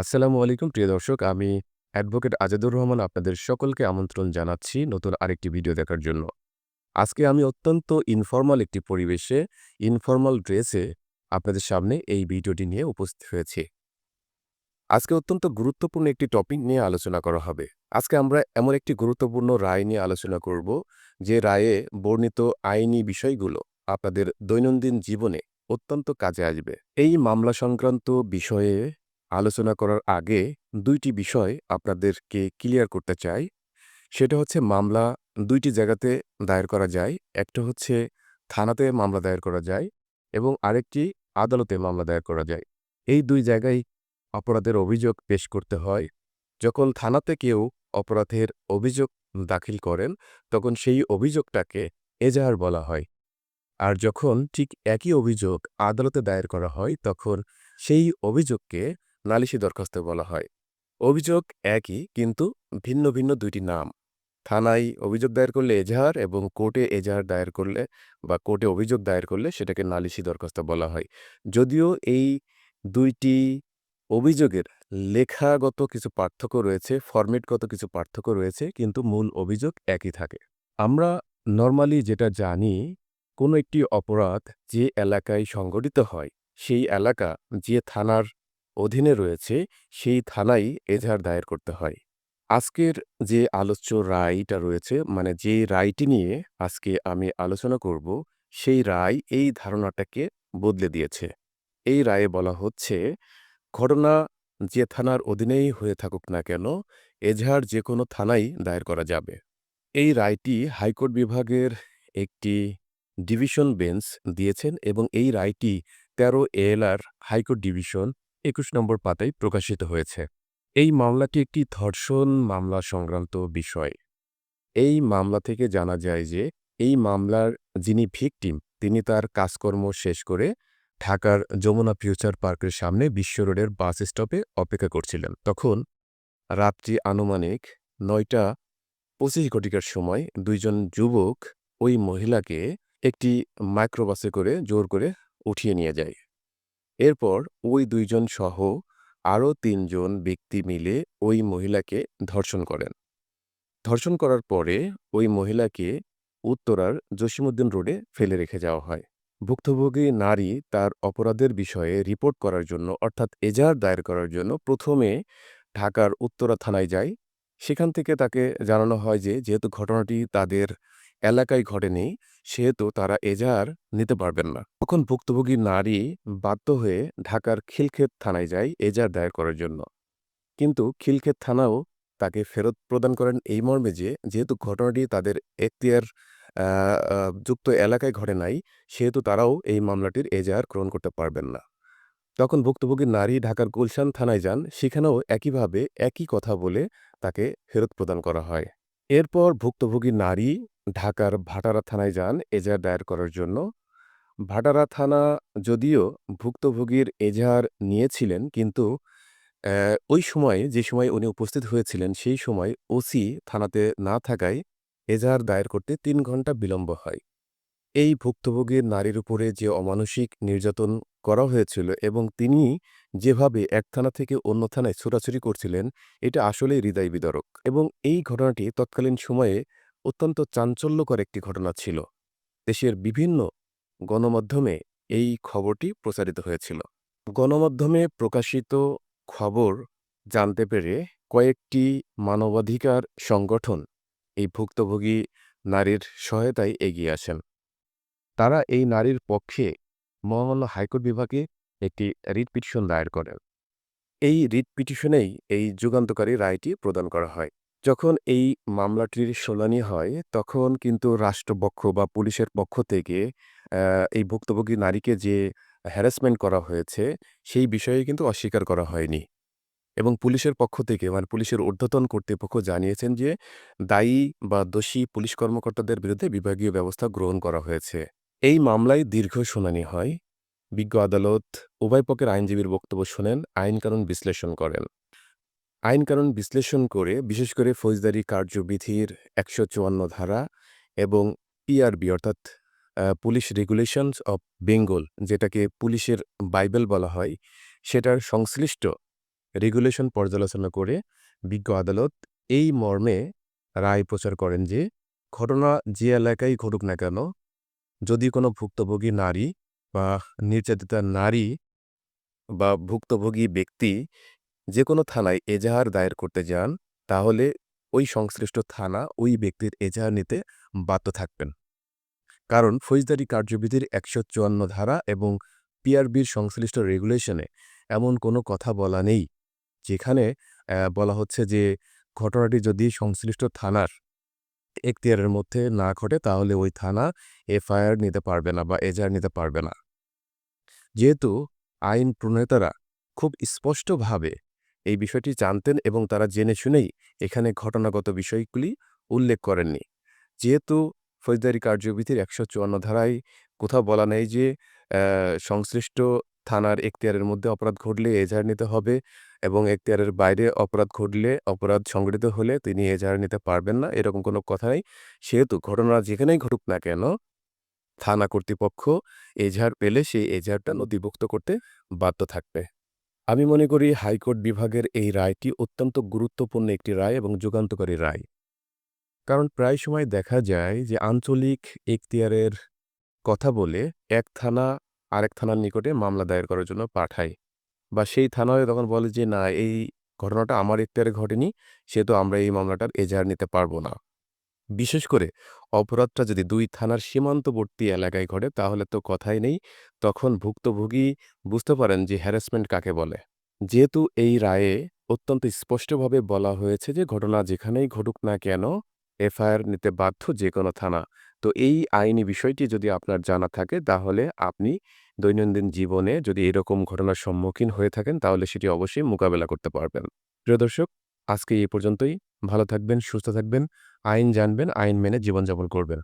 আসসালামু আলাইকুম প্রিয় দর্শক। আমি অ্যাডভোকেট আজাদুর রহমান আপনাদের সকলকে আমন্ত্রণ জানাচ্ছি নতুন আরেকটি ভিডিও দেখার জন্য। আজকে আমি অত্যন্ত ইনফর্মাল একটি পরিবেশে, ইনফর্মাল ড্রেসে আপনাদের সামনে এই ভিডিওটি নিয়ে উপস্থিত হয়েছি। আজকে অত্যন্ত গুরুত্বপূর্ণ একটি টপিক নিয়ে আলোচনা করা হবে। আজকে আমরা এমন একটি গুরুত্বপূর্ণ রায় নিয়ে আলোচনা করব, যে রায়ে বর্ণিত আইনি বিষয়গুলো আপনাদের দৈনন্দিন জীবনে অত্যন্ত কাজে আসবে। এই মামলা সংক্রান্ত বিষয়ে আলোচনা করার আগে দুইটি বিষয় আপনাদেরকে ক্লিয়ার করতে চাই। সেটা হচ্ছে মামলা দুইটি জায়গাতে দায়ের করা যায়। একটা হচ্ছে থানাতে মামলা দায়ের করা যায় এবং আরেকটি আদালতে মামলা দায়ের করা যায়। এই দুই জায়গায় অপরাধের অভিযোগ পেশ করতে হয়। যখন থানাতে কেউ অপরাধের অভিযোগ দাখিল করেন, তখন সেই অভিযোগটাকে এজাহার বলা হয়। আর যখন ঠিক একই অভিযোগ আদালতে দায়ের করা হয়, তখন সেই অভিযোগকে নালিশি দরখাস্ত বলা হয়। অভিযোগ একই কিন্তু ভিন্ন, ভিন্ন দুইটি নাম। থানায় অভিযোগ দায়ের করলে এজাহার এবং কোর্টে এজাহার দায়ের করলে বা কোর্টে অভিযোগ দায়ের করলে সেটাকে নালিশি দরখাস্ত বলা হয়। যদিও এই দুইটি অভিযোগের লেখাগত কিছু পার্থক্য রয়েছে, ফরমেটগত কিছু পার্থক্য রয়েছে, কিন্তু মূল অভিযোগ একই থাকে। আমরা নরমালি যেটা জানি, কোনো একটি অপরাধ যে এলাকায় সংগঠিত হয়, সেই এলাকা যে থানার অধীনে রয়েছে, সেই থানায় এজাহার দায়ের করতে হয়। আজকের যে আলোচ্য রায়টা রয়েছে, মানে যে রায়টি নিয়ে আজকে আমি আলোচনা করব, সেই রায় এই ধারণাটাকে বদলে দিয়েছে। এই রায়ে বলা হচ্ছে, ঘটনা যে থানার অধীনেই হয়ে থাকুক না কেন, এজাহার যেকোনো থানায় দায়ের করা যাবে। এই রায়টি হাইকোর্ট বিভাগের একটি ডিভিশন বেঞ্চ দিয়েছেন এবং এই রায়টি ১৩ এএলআর হাইকোর্ট ডিভিশন ২১ নম্বর পাতায় প্রকাশিত হয়েছে। এই মামলাটি একটি ধর্ষণ মামলা সংক্রান্ত বিষয়। এই মামলা থেকে জানা যায় যে, এই মামলার যিনি ভিকটিম, তিনি তার কাজকর্ম শেষ করে ঢাকার যমুনা ফিউচার পার্কের সামনে বিশ্ব রোডের বাস স্টপে অপেক্ষা করছিলেন। তখন রাত্রি আনুমানিক ৯টা ২৫ ঘটিকার সময় দুইজন যুবক ওই মহিলাকে একটি মাইক্রোবাসে করে জোর করে উঠিয়ে নিয়ে যায়। এরপর ওই ২ জন সহ আরও তিনজন ব্যক্তি মিলে ওই মহিলাকে ধর্ষণ করেন। ধর্ষণ করার পরে ওই মহিলাকে উত্তরার জসীমউদ্দিন রোডে ফেলে রেখে যাওয়া হয়। ভুক্তভোগী নারী তার অপরাধের বিষয়ে রিপোর্ট করার জন্য অর্থাৎ এজাহার দায়ের করার জন্য প্রথমে ঢাকার উত্তরা থানায় যায়। সেখান থেকে তাকে জানানো হয় যে, যেহেতু ঘটনাটি তাদের এলাকায় ঘটেনি, সেহেতু তারা এজাহার নিতে পারবেন না। তখন ভুক্তভোগী নারী বাধ্য হয়ে ঢাকার খিলক্ষেত থানায় যায় এজাহার দায়ের করার জন্য। কিন্তু খিলক্ষেত থানাও তাকে ফেরত প্রদান করেন এই মর্মে যে, যেহেতু ঘটনাটি তাদের আ যুক্ত এলাকায় ঘটে নাই, সেহেতু তারাও এই মামলাটির এজাহার গ্রহণ করতে পারবেন না। তখন ভুক্তভোগী নারী ঢাকার গুলশান থানায় যান, সেখানেও একইভাবে একই কথা বলে তাকে ফেরত প্রদান করা হয়। এরপর ভুক্তভোগী নারী ঢাকার ভাটারা থানায় যান এজাহার দায়ের করার জন্য। ভাটারা থানা যদিও ভুক্তভোগীর এজাহার নিয়েছিলেন, কিন্তু ওই সময়ে যে সময় উনি উপস্থিত হয়েছিলেন, সেই সময় ওসি থানাতে না থাকায় এজাহার দায়ের করতে তিন ঘণ্টা বিলম্ব হয়। এই ভুক্তভোগীর নারীর উপরে যে অমানসিক নির্যাতন করা হয়েছিল এবং তিনি যেভাবে এক থানা থেকে অন্য থানায় ছোটাছুটি করছিলেন, এটা আসলেই হৃদয় বিদারক এবং এই ঘটনাটি তৎকালীন সময়ে অত্যন্ত চাঞ্চল্যকর একটি ঘটনা ছিল। দেশের বিভিন্ন গণমাধ্যমে এই খবরটি প্রচারিত হয়েছিল। গণমাধ্যমে প্রকাশিত খবর জানতে পেরে কয়েকটি মানবাধিকার সংগঠন এই ভুক্তভোগী নারীর সহায়তায় এগিয়ে আসেন। তারা এই নারীর পক্ষে মহামান্য হাইকোর্ট বিভাগে একটি রিট পিটিশন দায়ের করেন। এই রিট পিটিশনেই এই যুগান্তকারী রায়টি প্রদান করা হয়। যখন এই মামলাটির শুনানি হয়, তখন কিন্তু রাষ্ট্রপক্ষ বা পুলিশের পক্ষ থেকে এই ভুক্তভোগী নারীকে যে হ্যারাসমেন্ট করা হয়েছে, সেই বিষয়ে কিন্তু অস্বীকার করা হয়নি এবং পুলিশের পক্ষ থেকে মানে পুলিশের ঊর্ধ্বতন কর্তৃপক্ষ জানিয়েছেন যে, দায়ী বা দোষী পুলিশ কর্মকর্তাদের বিরুদ্ধে বিভাগীয় ব্যবস্থা গ্রহণ করা হয়েছে। এই মামলায় দীর্ঘ শুনানি হয়। বিজ্ঞ আদালত উভয় পক্ষের আইনজীবীর বক্তব্য শোনেন, আইন-কানুন বিশ্লেষণ করেন। আইন-কানুন বিশ্লেষণ করে বিশেষ করে ফৌজদারি কার্যবিধির ১৫৪ ধারা এবং পিআরবি অর্থাৎ পুলিশ রেগুলেশনস অফ বেঙ্গল যেটাকে পুলিশের বাইবেল বলা হয়, সেটার সংশ্লিষ্ট রেগুলেশন পর্যালোচনা করে বিজ্ঞ আদালত এই মর্মে রায় প্রচার করেন যে ঘটনা যে এলাকায় ঘটুক না কেন যদি কোনো ভুক্তভোগী নারী বা নির্যাতিতা নারী বা ভুক্তভোগী ব্যক্তি যে কোনো থানায় এজাহার দায়ের করতে যান, তাহলে ওই সংশ্লিষ্ট থানা ওই ব্যক্তির এজাহার নিতে বাধ্য থাকবেন। কারণ ফৌজদারি কার্যবিধির একশো চুয়ান্ন ধারা এবং পিআরবির সংশ্লিষ্ট রেগুলেশনে এমন কোনো কথা বলা নেই, যেখানে বলা হচ্ছে যে ঘটনাটি যদি সংশ্লিষ্ট থানার এখতিয়ারের মধ্যে না ঘটে, তাহলে ওই থানা এফআইআর নিতে পারবে না বা এজাহার নিতে পারবে না। যেহেতু আইন প্রণেতারা খুব স্পষ্টভাবে এই বিষয়টি জানতেন এবং তারা জেনে শুনেই এখানে ঘটনাগত বিষয়গুলি উল্লেখ করেননি। যেহেতু ফৌজদারি কার্যবিধির একশো চুয়ান্ন ধারায় কোথাও বলা নেই যে সংশ্লিষ্ট থানার এখতিয়ারের মধ্যে অপরাধ ঘটলে এজাহার নিতে হবে এবং এখতিয়ারের বাইরে অপরাধ ঘটলে অপরাধ সংগঠিত হলে তিনি এজাহার নিতে পারবেন না, এরকম কোনো কথা নেই। সেহেতু ঘটনা যেখানেই ঘটুক না কেন, থানা কর্তৃপক্ষ এজাহার পেলে সেই এজাহারটা নথিভুক্ত করতে বাধ্য থাকবে। আমি মনে করি হাইকোর্ট বিভাগের এই রায়টি অত্যন্ত গুরুত্বপূর্ণ একটি রায় এবং যুগান্তকারী রায়। কারণ প্রায় সময় দেখা যায় যে আঞ্চলিক এখতিয়ারের কথা বলে এক থানা আরেক থানার নিকটে মামলা দায়ের করার জন্য পাঠায় বা সেই থানায় তখন বলে যে, না, এই ঘটনাটা আমার এখতিয়ারে ঘটেনি, সেহেতু আমরা এই মামলাটার এজাহার নিতে পারব না। বিশেষ করে অপরাধটা যদি দুই থানার সীমান্তবর্তী এলাকায় ঘটে, তাহলে তো কথাই নেই। তখন ভুক্তভোগী বুঝতে পারেন যে হ্যারাসমেন্ট কাকে বলে। যেহেতু এই রায়ে অত্যন্ত স্পষ্টভাবে বলা হয়েছে যে ঘটনা যেখানেই ঘটুক না কেন, এফআইআর নিতে বাধ্য যে কোনো থানা। তো এই আইনি বিষয়টি যদি আপনার জানা থাকে, তাহলে আপনি দৈনন্দিন জীবনে যদি এরকম ঘটনার সম্মুখীন হয়ে থাকেন, তাহলে সেটি অবশ্যই মোকাবেলা করতে পারবেন। প্রিয় দর্শক, আজকে এই পর্যন্তই। ভালো থাকবেন, সুস্থ থাকবেন। আইন জানবেন আইন মেনে জীবনযাপন করবেন।